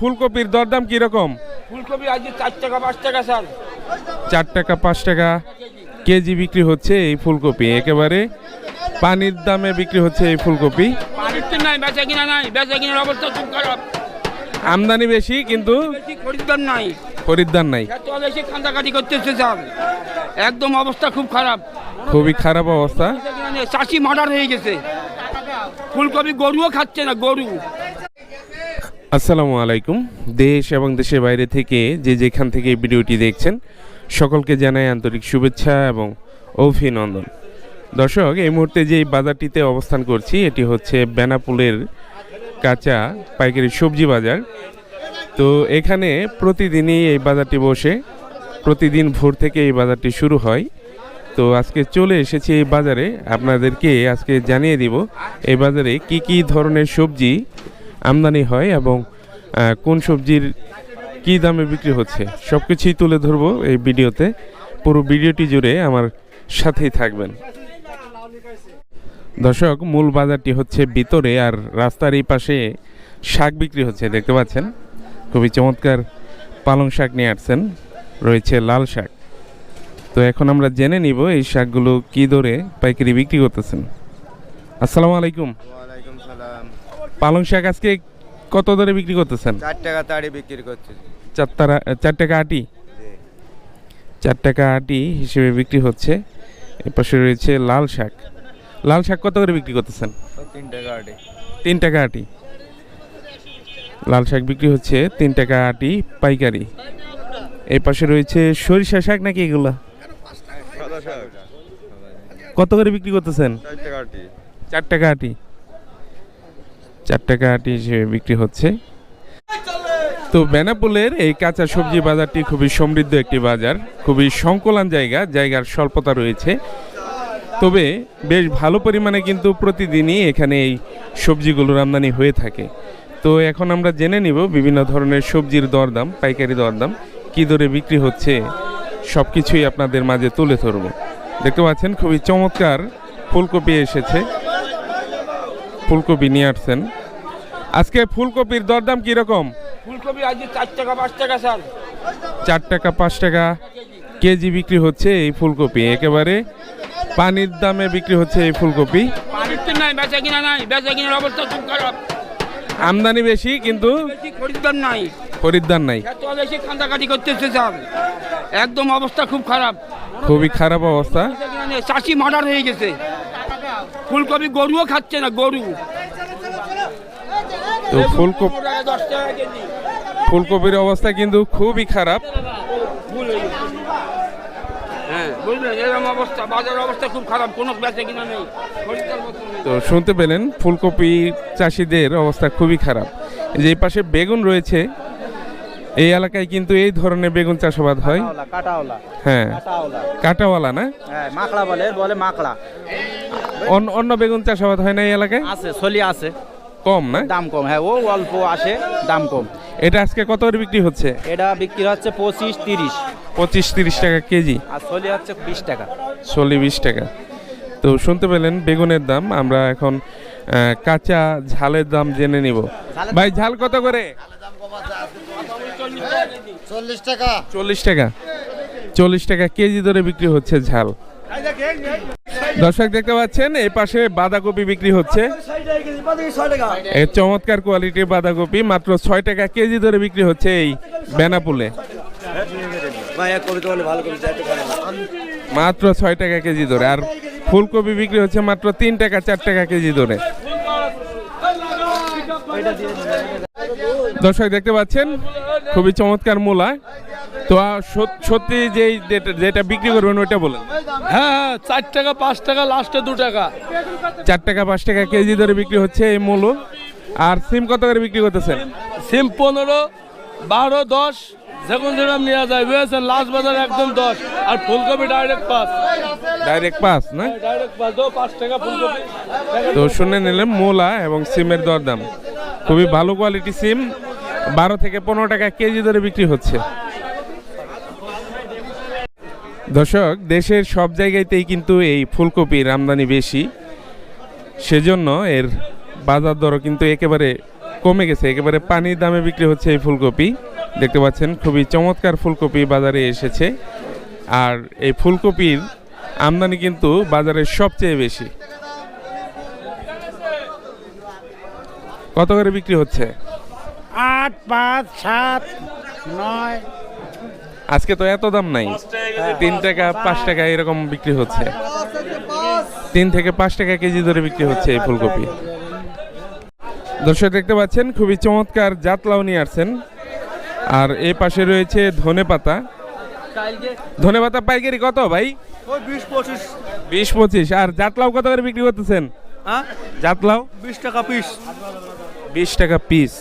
ফুলকপির দরদাম কীরকম? ফুলকপি আজকে চার টাকা পাঁচ টাকা স্যার। চার টাকা পাঁচ টাকা কেজি বিক্রি হচ্ছে এই ফুলকপি একেবারে পানির দামে বিক্রি হচ্ছে এই ফুলকপি। পানির তো নাই বেচা কিনা নাই বেচা কিনার অবস্থা খুব খারাপ। আমদানি বেশি কিন্তু খরিদ্দার নাই। খরিদ্দার নাই। বেশি কান্দাকাটি করতেছে স্যার। একদম অবস্থা খুব খারাপ। খুবই খারাপ অবস্থা। চাষি মার্ডার হয়ে গেছে। ফুলকপি গরুও খাচ্ছে না গরু। আসসালামু আলাইকুম। দেশ এবং দেশের বাইরে থেকে যে যেখান থেকে ভিডিওটি দেখছেন, সকলকে জানাই আন্তরিক শুভেচ্ছা এবং অভিনন্দন। দর্শক, এই মুহূর্তে যে বাজারটিতে অবস্থান করছি, এটি হচ্ছে বেনাপুলের কাঁচা পাইকারি সবজি বাজার। তো এখানে প্রতিদিনই এই বাজারটি বসে, প্রতিদিন ভোর থেকে এই বাজারটি শুরু হয়। তো আজকে চলে এসেছি এই বাজারে। আপনাদেরকে আজকে জানিয়ে দিব, এই বাজারে কি কি ধরনের সবজি আমদানি হয় এবং কোন সবজির কি দামে বিক্রি হচ্ছে সব কিছুই তুলে ধরবো এই ভিডিওতে। পুরো ভিডিওটি জুড়ে আমার সাথেই থাকবেন। দর্শক, মূল বাজারটি হচ্ছে ভিতরে আর রাস্তার এই পাশে শাক বিক্রি হচ্ছে, দেখতে পাচ্ছেন? খুবই চমৎকার পালং শাক নিয়ে আসছেন, রয়েছে লাল শাক। তো এখন আমরা জেনে নিব এই শাকগুলো কি দরে পাইকারি বিক্রি করতেছেন। আসসালামু আলাইকুম। ওয়ালাইকুম সালাম। পালং শাক আজকে কত দরে বিক্রি করতেছেন? চার টাকা তাড়ি বিক্রি করছে। চার তারা চার টাকা আটি? চার টাকা আটি হিসেবে বিক্রি হচ্ছে। এর পাশে রয়েছে লাল শাক। লাল শাক কত করে বিক্রি করতেছেন? তিন টাকা আটে। তিন টাকা আটি। লাল শাক বিক্রি হচ্ছে তিন টাকা আটি পাইকারি। এই পাশে রয়েছে সরিষা শাক নাকি এগুলা? শাক। কত করে বিক্রি করতেছেন? চার টাকা আটে। চার টাকা আটি। চার টাকা আটি হিসেবে বিক্রি হচ্ছে। তো বেনাপোলের এই কাঁচা সবজি বাজারটি খুবই সমৃদ্ধ একটি বাজার, খুবই সংকলন জায়গা, জায়গার স্বল্পতা রয়েছে। তবে বেশ ভালো পরিমাণে কিন্তু প্রতিদিনই এখানে এই সবজিগুলোর আমদানি হয়ে থাকে। তো এখন আমরা জেনে নিব বিভিন্ন ধরনের সবজির দরদাম, পাইকারি দরদাম, কী দরে বিক্রি হচ্ছে সব কিছুই আপনাদের মাঝে তুলে ধরব। দেখতে পাচ্ছেন খুবই চমৎকার ফুলকপি এসেছে। ফুলকপি নিয়ে আসছেন। আজকে ফুলকপির দরদাম কীরকম? ফুলকপি আজকে চার টাকা পাঁচ টাকা স্যার। চার টাকা পাঁচ টাকা কেজি বিক্রি হচ্ছে এই ফুলকপি একেবারে পানির দামে বিক্রি হচ্ছে এই ফুলকপি। নাই বেচা কিনা নাই বেচা কিনার অবস্থা খুব খারাপ। আমদানি বেশি কিন্তু খরিদ্দার নাই। খরিদ্দার নাই। এত বেশি কান্দাকাটি করতেছে স্যার। একদম অবস্থা খুব খারাপ। খুবই খারাপ অবস্থা। চাষি মার্ডার হয়ে গেছে। ফুলকপি গরুও খাচ্ছে না গরু। তো ফুলকপি ফুলকপির অবস্থা কিন্তু খুবই খারাপ। হ্যাঁ অবস্থা খুব খারাপ কোনো বেচা কিনা নেই। খরিদ্দার মতো নেই। তো শুনতে পেলেন ফুলকপি চাষিদের অবস্থা খুবই খারাপ। এই যে পাশে বেগুন রয়েছে এই এলাকায় কিন্তু এই ধরনের বেগুন চাষাবাদ হয়। হ্যাঁ। কাটাওলা কাটাওয়ালা না? হ্যাঁ মাকড়া বলে বলে মাকড়া অন্য অন্য বেগুন চাষাবাদ হয় না এই এলাকায়? আছে ছলি আছে। কম না? দাম কম হ্যাঁ ও অল্প আসে দাম কম। এটা আজকে কত করে বিক্রি হচ্ছে? এটা বিক্রি হচ্ছে পঁচিশ তিরিশ। পঁচিশ তিরিশ টাকা কেজি। আর ছলি হচ্ছে বিশ টাকা। চল্লিশ বিশ টাকা। তো শুনতে পেলেন বেগুনের দাম আমরা এখন কাঁচা ঝালের দাম জেনে নিব। ভাই ঝাল কত করে? চল্লিশ টাকা। চল্লিশ টাকা। চল্লিশ টাকা কেজি ধরে বিক্রি হচ্ছে ঝাল। দর্শক দেখতে পাচ্ছেন এই পাশে বাঁধাকপি বিক্রি হচ্ছে। এই চমৎকার কোয়ালিটির বাঁধাকপি মাত্র ছয় টাকা কেজি ধরে বিক্রি হচ্ছে এই বেনাপুলে। মাত্র ছয় টাকা কেজি ধরে আর ফুলকপি বিক্রি হচ্ছে মাত্র তিন টাকা চার টাকা কেজি ধরে। দর্শক দেখতে পাচ্ছেন খুবই চমৎকার মূলা। তো সত্যি যেই যেটা- বিক্রি করবেন ওইটা বলেন। হ্যাঁ হ্যাঁ চার টাকা পাঁচ টাকা লাস্টে দু টাকা। চার টাকা পাঁচ টাকা কেজি ধরে বিক্রি হচ্ছে এই মূলো। আর সিম কত করে বিক্রি করতেছেন? সিম পনেরো বারো দশ যখন যেরকম নেওয়া যায়। বুঝেছেন লাস্ট বাজার একদম দশ আর ফুলকপি ডাইরেক্ট পাঁচ। ডাইরেক্ট পাস না? ডাইরেক্ট দো পাঁচ টাকা ফুলকপি। তো শুনে নিলাম মূলা এবং সিমের দরদাম। খুবই ভালো কোয়ালিটি সিম বারো থেকে পনেরো টাকা কেজি ধরে বিক্রি হচ্ছে। দর্শক, দেশের সব জায়গাতেই কিন্তু এই ফুলকপির আমদানি বেশি। সেজন্য এর বাজার দরও কিন্তু একেবারে কমে গেছে। একেবারে পানির দামে বিক্রি হচ্ছে এই ফুলকপি। দেখতে পাচ্ছেন, খুবই চমৎকার ফুলকপি বাজারে এসেছে। আর এই ফুলকপির আমদানি কিন্তু বাজারে সবচেয়ে বেশি। কত করে বিক্রি হচ্ছে? আট, পাঁচ, সাত, নয় আজকে তো এত দাম নাই। তিন টাকা পাঁচ টাকা এরকম বিক্রি হচ্ছে। তিন থেকে পাঁচ টাকা কেজি ধরে বিক্রি হচ্ছে এই ফুলকপি। দর্শক দেখতে পাচ্ছেন খুবই চমৎকার জাতলাও নিয়ে আসছেন। আর এই পাশে রয়েছে ধনে পাতা। ধনে পাতা পাইকারি কত ভাই? বিশ পঁচিশ। বিশ পঁচিশ। আর জাতলাও কত করে বিক্রি করতেছেন? হ্যাঁ? জাতলাও? বিশ টাকা পিস। বিশ টাকা পিস।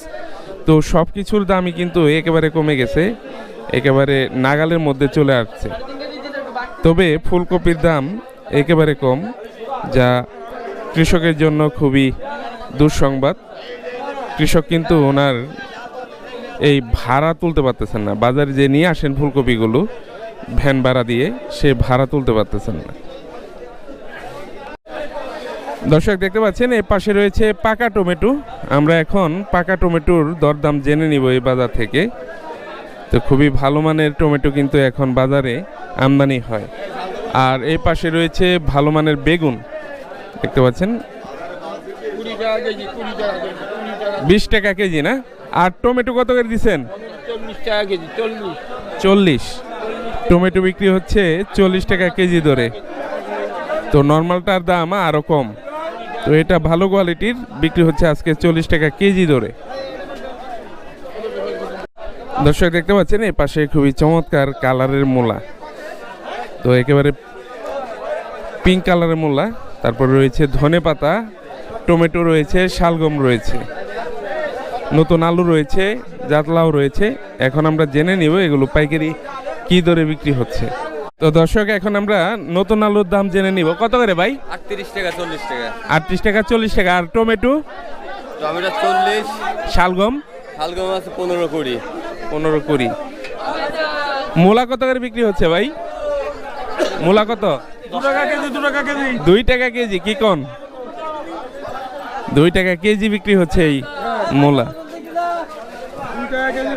তো সব কিছুর দামই কিন্তু একেবারে কমে গেছে। একেবারে নাগালের মধ্যে চলে আসছে। তবে ফুলকপির দাম একেবারে কম, যা কৃষকের জন্য খুবই দুঃসংবাদ। কৃষক কিন্তু ওনার এই ভাড়া তুলতে পারতেছেন না। বাজারে যে নিয়ে আসেন ফুলকপিগুলো, ভ্যান ভাড়া দিয়ে, সে ভাড়া তুলতে পারতেছেন না। দর্শক, দেখতে পাচ্ছেন এই পাশে রয়েছে পাকা টমেটো। আমরা এখন পাকা টমেটোর দরদাম জেনে নিব এই বাজার থেকে। তো খুবই ভালো মানের টমেটো কিন্তু এখন বাজারে আমদানি হয়। আর এই পাশে রয়েছে ভালো মানের বেগুন। দেখতে পাচ্ছেন? বিশ টাকা কেজি, না? আর টমেটো কত করে দিচ্ছেন? চল্লিশ। টমেটো বিক্রি হচ্ছে চল্লিশ টাকা কেজি ধরে তো নর্মালটার দাম আরও কম। তো এটা ভালো কোয়ালিটির বিক্রি হচ্ছে আজকে চল্লিশ টাকা কেজি ধরে দর্শক দেখতে পাচ্ছেন এই পাশে খুবই চমৎকার কালারের মূলা। তো একেবারে পিঙ্ক কালারের মূলা। তারপর রয়েছে ধনে পাতা টমেটো রয়েছে শালগম রয়েছে। নতুন আলু রয়েছে জাতলাও রয়েছে। এখন আমরা জেনে নিব এগুলো পাইকারি কি দরে বিক্রি হচ্ছে। তো দর্শক এখন আমরা নতুন আলুর দাম জেনে নিব। কত করে ভাই? আটত্রিশ টাকা চল্লিশ টাকা। আটত্রিশ টাকা চল্লিশ টাকা। আর টমেটো? টমেটো চল্লিশ। শালগম? শালগম আছে পনেরো কুড়ি। পনেরো কুড়ি। মূলা কত করে বিক্রি হচ্ছে ভাই? মূলা কত? দু টাকা কেজি দু টাকা কেজি। দুই টাকা কেজি কি কোন? দুই টাকা কেজি বিক্রি হচ্ছে এই মূলা। দুই টাকা কেজি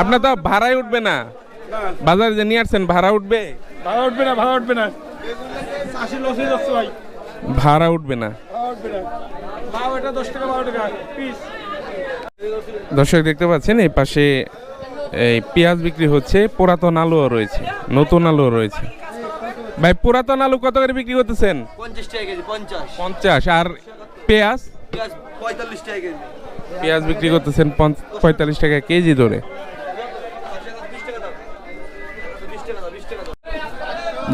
আপনার তো ভাড়ায় উঠবে না। বাজারে যে নিয়ে আসছেন ভাড়া উঠবে? ভাড়া উঠবে না ভাড়া উঠবে না। ভাড়া উঠবে না। ভাড়া উঠবে না। দশ টাকা বারো টাকা পিস। দর্শক দেখতে পাচ্ছেন এই পাশে এই পেঁয়াজ বিক্রি হচ্ছে পুরাতন আলুও রয়েছে নতুন আলুও রয়েছে। ভাই পুরাতন আলু কত করে বিক্রি করতেছেন? পঞ্চাশ আর পেঁয়াজ? পেঁয়াজ বিক্রি করতেছেন পঁয়তাল্লিশ টাকা কেজি ধরে।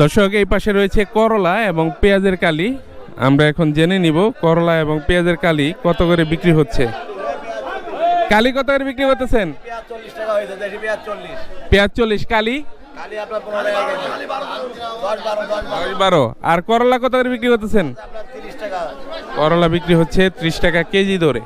দর্শক এই পাশে রয়েছে করলা এবং পেঁয়াজের কালি। আমরা এখন জেনে নিব করলা এবং পেঁয়াজের কালি কত করে বিক্রি হচ্ছে। কালি কত করে বিক্রি করতেছেন? পেঁয়াজ চল্লিশ। কালি? বারো। আর করলা কত করে বিক্রি করতেছেন? করলা বিক্রি হচ্ছে ত্রিশ টাকা কেজি ধরে